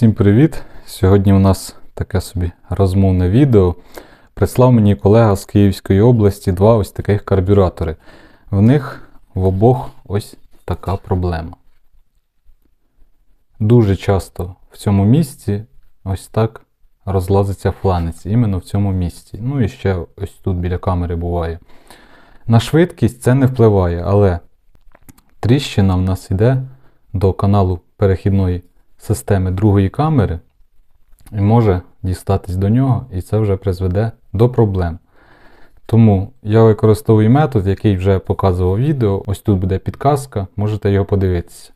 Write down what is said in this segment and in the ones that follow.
Всім привіт! Сьогодні у нас таке собі розмовне відео. Прислав мені колега з Київської області два ось таких карбюратори. В них в обох ось така проблема. Дуже часто в цьому місці ось так розлазиться фланець, іменно в цьому місці. Ну і ще ось тут біля камери буває. На швидкість це не впливає, але тріщина в нас йде до каналу перехідної системи другої камери і може дістатись до нього, і це вже призведе до проблем. Тому я використовую метод, який вже показував відео. Ось тут буде підказка, можете його подивитися.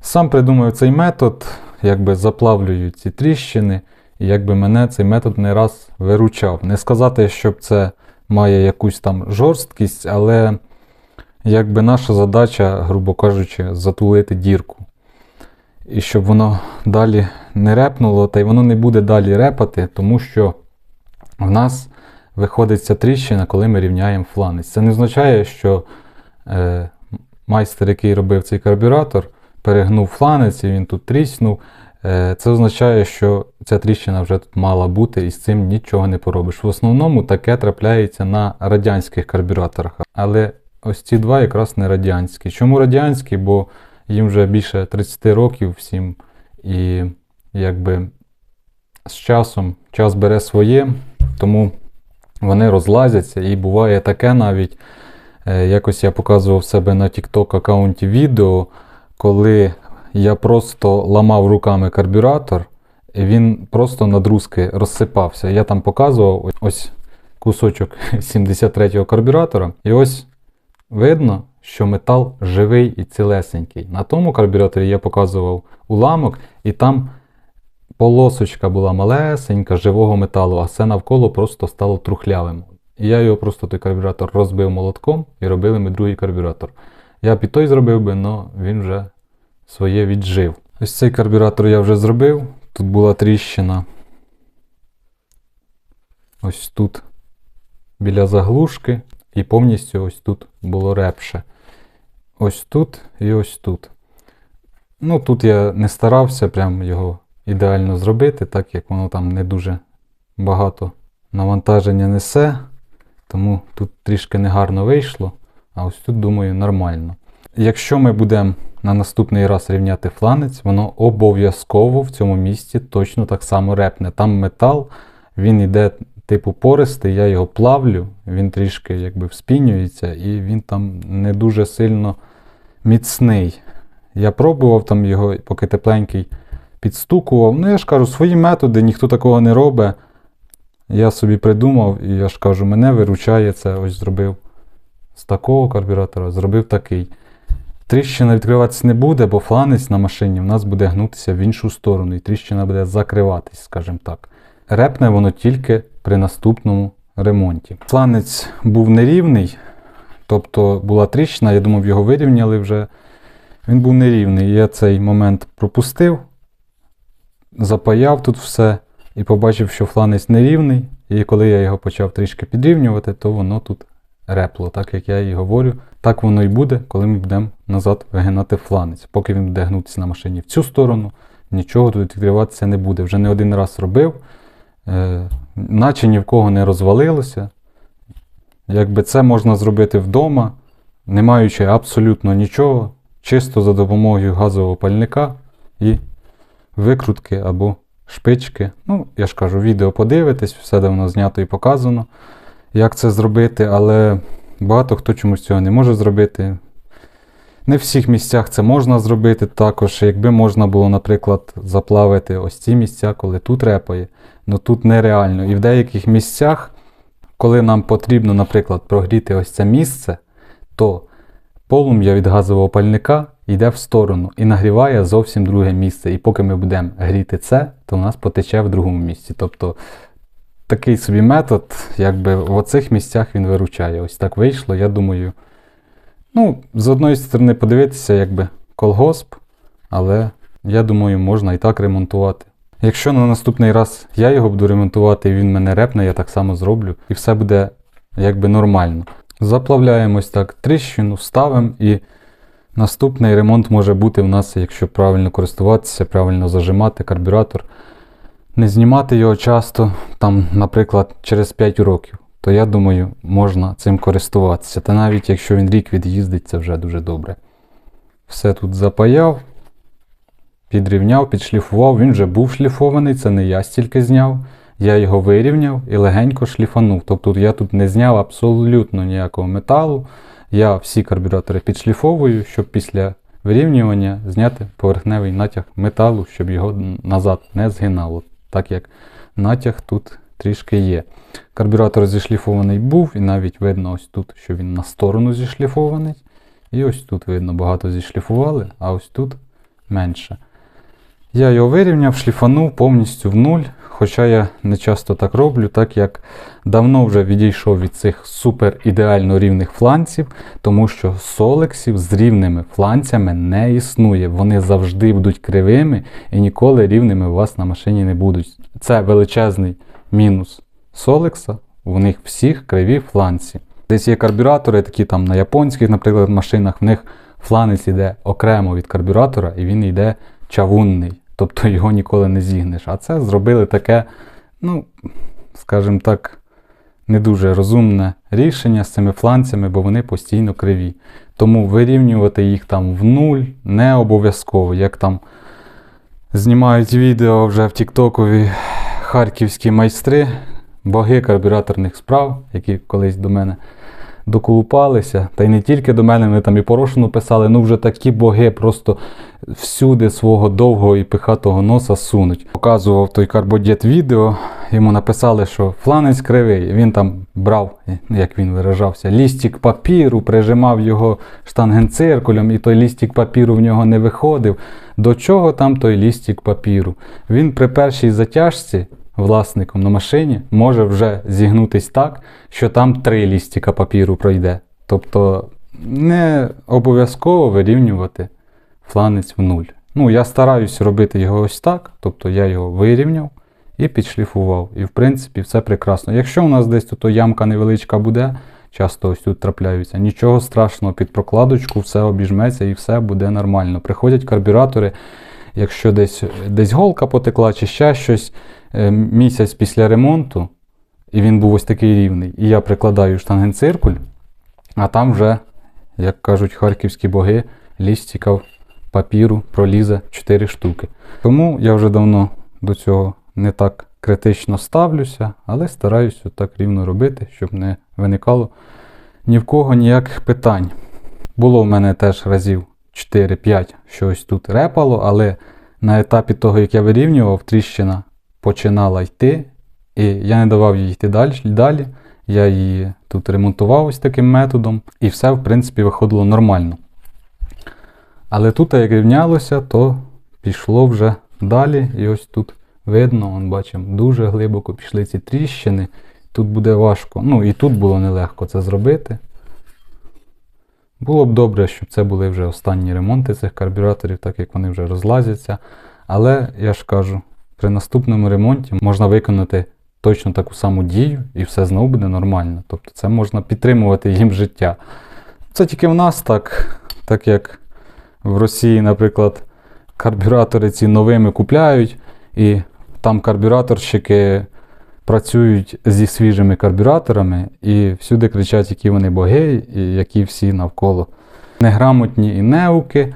Сам придумав цей метод, якби заплавлюю ці тріщини, і якби мене цей метод не раз виручав. Не сказати, щоб це має якусь там жорсткість, але якби наша задача, грубо кажучи, затулити дірку. І щоб воно далі не репнуло, та й воно не буде далі репати, тому що в нас виходить ця тріщина, коли ми рівняємо фланець. Це не означає, що е, майстер, який робив цей карбюратор, перегнув фланець і він тут тріснув. Е, це означає, що ця тріщина вже тут мала бути і з цим нічого не поробиш. В основному таке трапляється на радянських карбюраторах. Але ось ці два якраз не радянські. Чому радянські? Бо їм вже більше 30 років всім. І якби з часом час бере своє, тому вони розлазяться. І буває таке навіть. е, Якось я показував себе на TikTok аккаунті відео, коли я просто ламав руками карбюратор, і він просто на друзки розсипався. Я там показував ось кусочок 73-го карбюратора, і ось видно, що метал живий і цілесенький. На тому карбюраторі я показував уламок, і там полосочка була малесенька живого металу, а все навколо просто стало трухлявим. І я його просто той карбюратор розбив молотком і робили ми другий карбюратор. Я і той зробив би, але він вже своє віджив. Ось цей карбюратор я вже зробив. Тут була тріщина. Ось тут біля заглушки, і повністю ось тут було репше. Ось тут і ось тут. Ну, тут я не старався прям його ідеально зробити, так як воно там не дуже багато навантаження несе. Тому тут трішки негарно вийшло, а ось тут, думаю, нормально. Якщо ми будемо на наступний раз рівняти фланець, воно обов'язково в цьому місці точно так само репне. Там метал, він йде типу пористий, я його плавлю, він трішки якби вспінюється і він там не дуже сильно міцний. Я пробував там його, поки тепленький, підстукував. Ну, я ж кажу, свої методи, ніхто такого не робить. Я собі придумав, і я ж кажу, мене виручає це, ось зробив з такого карбюратора, зробив такий. Тріщина відкриватися не буде, бо фланець на машині в нас буде гнутися в іншу сторону, і тріщина буде закриватись, скажімо так. Репне воно тільки при наступному ремонті. Фланець був нерівний, тобто була тріщина, я думав, його вирівняли вже. Він був нерівний. Я цей момент пропустив, запаяв тут все і побачив, що фланець нерівний. І коли я його почав трішки підрівнювати, то воно тут репло, так як я і говорю. Так воно і буде, коли ми будемо назад вигинати фланець. Поки він буде гнутися на машині в цю сторону, нічого тут відкриватися не буде. Вже не один раз робив, е, наче ні в кого не розвалилося. Якби це можна зробити вдома, не маючи абсолютно нічого, чисто за допомогою газового пальника і викрутки або шпички. Ну, я ж кажу, відео подивитесь, все давно знято і показано, як це зробити, але багато хто чомусь цього не може зробити. Не в всіх місцях це можна зробити також. Якби можна було, наприклад, заплавити ось ці місця, коли тут репає, але тут нереально. І в деяких місцях, коли нам потрібно, наприклад, прогріти ось це місце, то полум'я від газового пальника йде в сторону і нагріває зовсім друге місце. І поки ми будемо гріти це, то у нас потече в другому місці. Тобто такий собі метод, якби в оцих місцях він виручає. Ось так вийшло. Я думаю, ну, з одної сторони, подивитися, якби колгосп, але я думаю, можна і так ремонтувати. Якщо на наступний раз я його буду ремонтувати і він мене репне, я так само зроблю, і все буде якби нормально. Заплавляємо так тріщину, ставимо і Наступний ремонт може бути в нас, якщо правильно користуватися, правильно зажимати карбюратор, не знімати його часто, там, наприклад, через 5 років, то я думаю, можна цим користуватися. Та навіть якщо він рік від'їздить, це вже дуже добре. Все тут запаяв, підрівняв, підшліфував. Він вже був шліфований, це не я стільки зняв. Я його вирівняв і легенько шліфанув. Тобто я тут не зняв абсолютно ніякого металу. Я всі карбюратори підшліфовую, щоб після вирівнювання зняти поверхневий натяг металу, щоб його назад не згинало, так як натяг тут трішки є. Карбюратор зішліфований був, і навіть видно ось тут, що він на сторону зішліфований. І ось тут видно, багато зішліфували, а ось тут менше. Я його вирівняв, шліфанув повністю в нуль. Хоча я не часто так роблю, так як давно вже відійшов від цих супер ідеально рівних фланців, тому що солексів з рівними фланцями не існує. Вони завжди будуть кривими і ніколи рівними у вас на машині не будуть. Це величезний мінус солекса, у них всіх криві фланці. Десь є карбюратори, такі там на японських, наприклад, машинах, в них фланець йде окремо від карбюратора і він йде чавунний. Тобто його ніколи не зігнеш. А це зробили таке, ну, скажімо так, не дуже розумне рішення з цими фланцями, бо вони постійно криві. Тому вирівнювати їх там в нуль не обов'язково. Як там знімають відео вже в Тіктокові харківські майстри, боги карбюраторних справ, які колись до мене доколупалися. Та й не тільки до мене, ми там і порошину писали, ну вже такі боги просто всюди свого довгого і пихатого носа сунуть. Показував той карбодєт відео, йому написали, що фланець кривий. Він там брав, як він виражався, лістик папіру, прижимав його штангенциркулем, і той лістик папіру в нього не виходив. До чого там той лістик папіру? Він при першій затяжці. Власником на машині може вже зігнутись так, що там три лістика папіру пройде. Тобто не обов'язково вирівнювати фланець в нуль. Ну, я стараюсь робити його ось так, тобто я його вирівняв і підшліфував. І в принципі все прекрасно. Якщо у нас десь тут ямка невеличка буде, часто ось тут трапляються, нічого страшного, під прокладочку все обіжметься і все буде нормально. Приходять карбюратори, якщо десь, десь голка потекла чи ще щось. Е, місяць після ремонту, і він був ось такий рівний, і я прикладаю штангенциркуль, а там вже, як кажуть харківські боги, лістиків папіру пролізе 4 штуки. Тому я вже давно до цього не так критично ставлюся, але стараюся так рівно робити, щоб не виникало ні в кого ніяких питань. Було в мене теж разів 4-5 щось тут репало, але на етапі того, як я вирівнював, тріщина починала йти, і я не давав їй йти далі. далі. Я її тут ремонтував ось таким методом, і все, в принципі, виходило нормально. Але тут, як рівнялося, то пішло вже далі. І ось тут видно, он, бачимо, дуже глибоко пішли ці тріщини. Тут буде важко. Ну і тут було нелегко це зробити. Було б добре, щоб це були вже останні ремонти цих карбюраторів, так як вони вже розлазяться. Але я ж кажу, при наступному ремонті можна виконати точно таку саму дію і все знову буде нормально. Тобто це можна підтримувати їм життя. Це тільки в нас так, так як в Росії, наприклад, карбюратори ці новими купляють, і там карбюраторщики працюють зі свіжими карбюраторами і всюди кричать, які вони боги, і які всі навколо неграмотні і неуки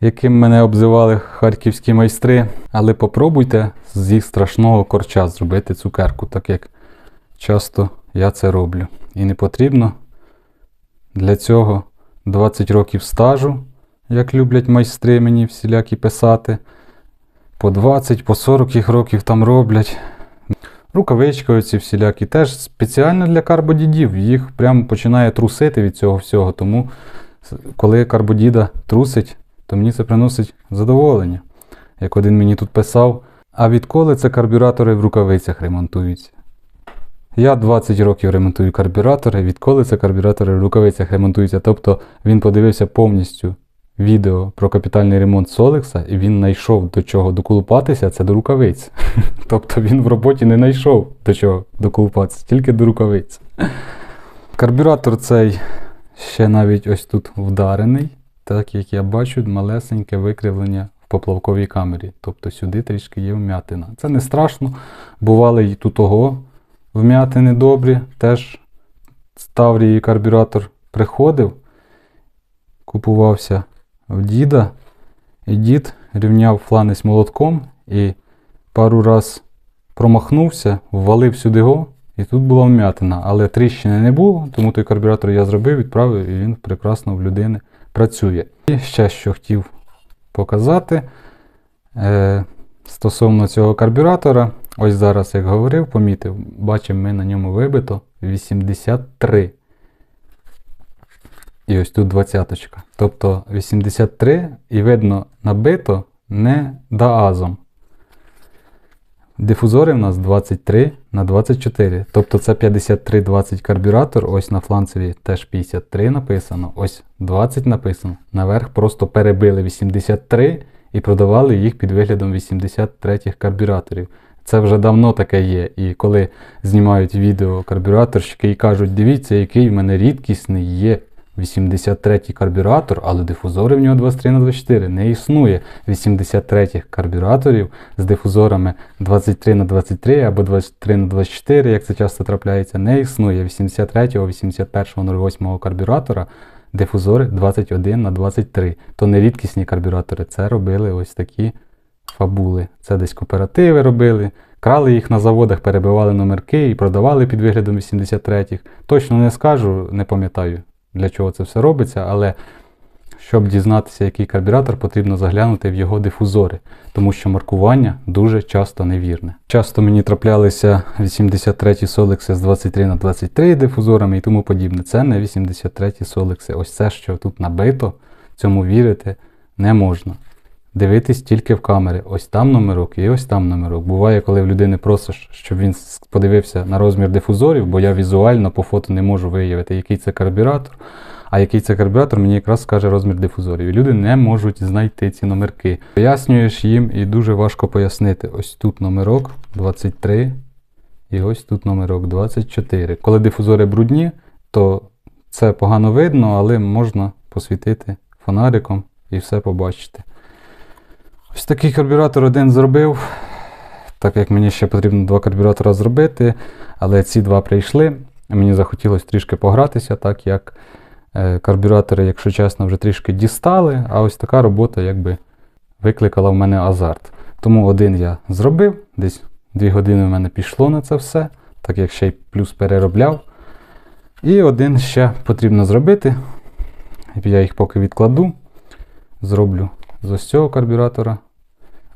яким мене обзивали харківські майстри. Але попробуйте з їх страшного корча зробити цукерку, так як часто я це роблю. І не потрібно для цього 20 років стажу, як люблять майстри мені всілякі писати. По 20, по 40 їх років там роблять. Рукавички оці всілякі теж спеціально для карбодідів. Їх прямо починає трусити від цього всього. Тому коли карбодіда трусить, то мені це приносить задоволення. Як один мені тут писав, а відколи це карбюратори в рукавицях ремонтуються? Я 20 років ремонтую карбюратори, відколи це карбюратори в рукавицях ремонтуються. Тобто він подивився повністю відео про капітальний ремонт Солекса, і він знайшов до чого доколупатися, це до рукавиць. Тобто він в роботі не знайшов до чого доколупатися, тільки до рукавиць. Карбюратор цей ще навіть ось тут вдарений так як я бачу, малесеньке викривлення в поплавковій камері. Тобто сюди трішки є вмятина. Це не страшно. Бували і тут того вмятини добрі. Теж з Таврії карбюратор приходив, купувався в діда. І дід рівняв фланець молотком і пару раз промахнувся, ввалив сюди його, і тут була вмятина. Але тріщини не було, тому той карбюратор я зробив, відправив, і він прекрасно в людини працює. І ще що хотів показати е, стосовно цього карбюратора. Ось зараз, як говорив, помітив, бачимо, ми на ньому вибито 83. І ось тут двадцяточка. Тобто 83 і видно набито не даазом. Дифузори в нас 23 на 24. Тобто це 53-20 карбюратор. Ось на фланцеві теж 53 написано. Ось 20 написано. Наверх просто перебили 83 і продавали їх під виглядом 83 карбюраторів. Це вже давно таке є. І коли знімають відео карбюраторщики і кажуть, дивіться, який в мене рідкісний є 83 карбюратор, але дифузори в нього 23 на 24. Не існує 83 карбюраторів з дифузорами 23 на 23 або 23 на 24, як це часто трапляється. Не існує 83 81 08 карбюратора. Дифузори 21 на 23. То не рідкісні карбюратори. Це робили ось такі фабули. Це десь кооперативи робили, крали їх на заводах, перебивали номерки і продавали під виглядом 83-х. Точно не скажу, не пам'ятаю, для чого це все робиться, але щоб дізнатися, який карбюратор, потрібно заглянути в його дифузори, тому що маркування дуже часто невірне. Часто мені траплялися 83 солекси з 23 на 23 дифузорами і тому подібне. Це не 83 солекси. Ось це, що тут набито, цьому вірити не можна. Дивитись тільки в камери. Ось там номерок і ось там номерок. Буває, коли в людини просиш, щоб він подивився на розмір дифузорів, бо я візуально по фото не можу виявити, який це карбюратор. А який це карбюратор, мені якраз скаже розмір дифузорів. Люди не можуть знайти ці номерки. Пояснюєш їм і дуже важко пояснити. Ось тут номерок 23, і ось тут номерок 24. Коли дифузори брудні, то це погано видно, але можна посвітити фонариком і все побачити. Ось такий карбюратор один зробив. Так як мені ще потрібно два карбюратора зробити, але ці два прийшли. Мені захотілося трішки погратися, так як е, карбюратори, якщо чесно, вже трішки дістали, а ось така робота якби викликала в мене азарт. Тому один я зробив, десь 2 години в мене пішло на це все, так як ще й плюс переробляв. І один ще потрібно зробити. Я їх поки відкладу. Зроблю з ось цього карбюратора.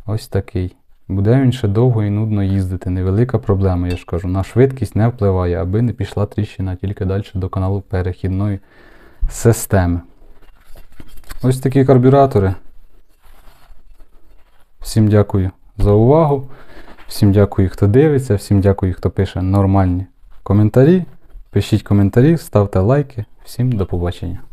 Ось такий. Буде він ще довго і нудно їздити. Невелика проблема, я ж кажу. На швидкість не впливає, аби не пішла тріщина тільки далі до каналу перехідної системи. Ось такі карбюратори. Всім дякую за увагу. Всім дякую, хто дивиться, всім дякую, хто пише нормальні коментарі. Пишіть коментарі, ставте лайки. Всім до побачення.